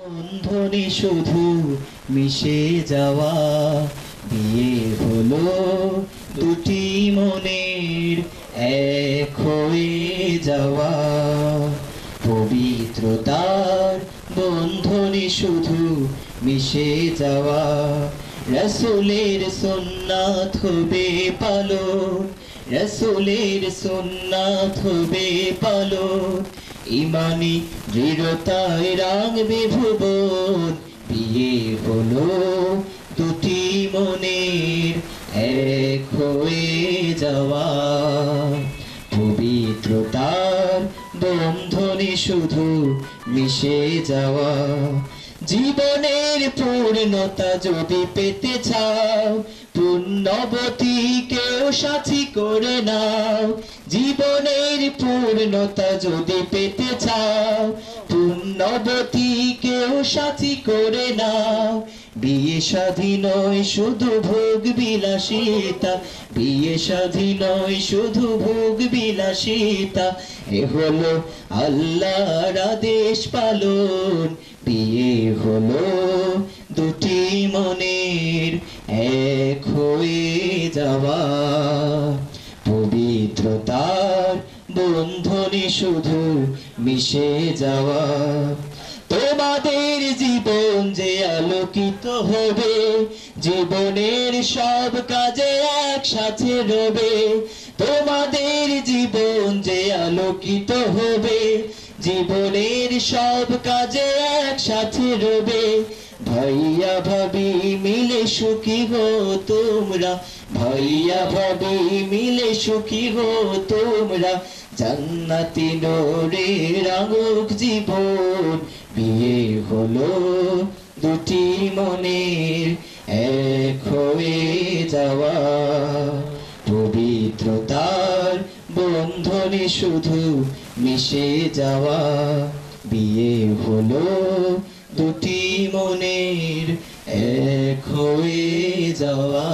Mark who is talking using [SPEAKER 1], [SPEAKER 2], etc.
[SPEAKER 1] বন্ধনে শুধু মিশে যাওয়া বিয়ে হলো দুটি মনের এক হয়ে যাওয়া। পবিত্রতার বন্ধনে শুধু মিশে যাওয়া। রসুলের সোননাথ হবে পালন রসুলের সোননাথ হবে পালন ইমানি দৃঢ়তায় রাঙবে ভুবন বিয়ে হলো দুটি মনের এক হয়ে যাওয়া। পবিত্রতার বন্ধনে শুধু মিশে যাওয়া। জীবনের পূর্ণতা যদি পেতে চাও পূর্ণবতী কেউ সাথী করে নাও। জীবনের পূর্ণতা যদি পেতে চাও পূর্ণবতী কেউ সাথী করে নাও। বিয়ে স্বাধীন নয়, শুধু ভোগ বিলাসিতা। বিয়ে স্বাধীন নয়, শুধু ভোগ বিলাসিতা। এ হলো আল্লাহর আদেশ পালন। বিয়ে হলো দুটি মনের এক হয়ে যাওয়া। পবিত্রতার বন্ধনে শুধু মিশে যাওয়া। আলোকিত হবে। জীবনের সব কাজে একসাথে রবে। তোমাদের জীবন যে আলোকিত হবে, জীবনের সব কাজে একসাথে রবে। ভাইয়া ভাবি মিলে সুখী হো তোমরা। ভাইয়া ভাবি মিলে সুখী হো তোমরা। জান্নাতি নোরে রাঙুক জীবন বিয়ে হলো। দুটি মনের এক হয়ে যাওয়া। পবিত্রতার বন্ধনে শুধু মিশে যাওয়া। বিয়ে হলো দুটি মনের এক হয়ে যাওয়া।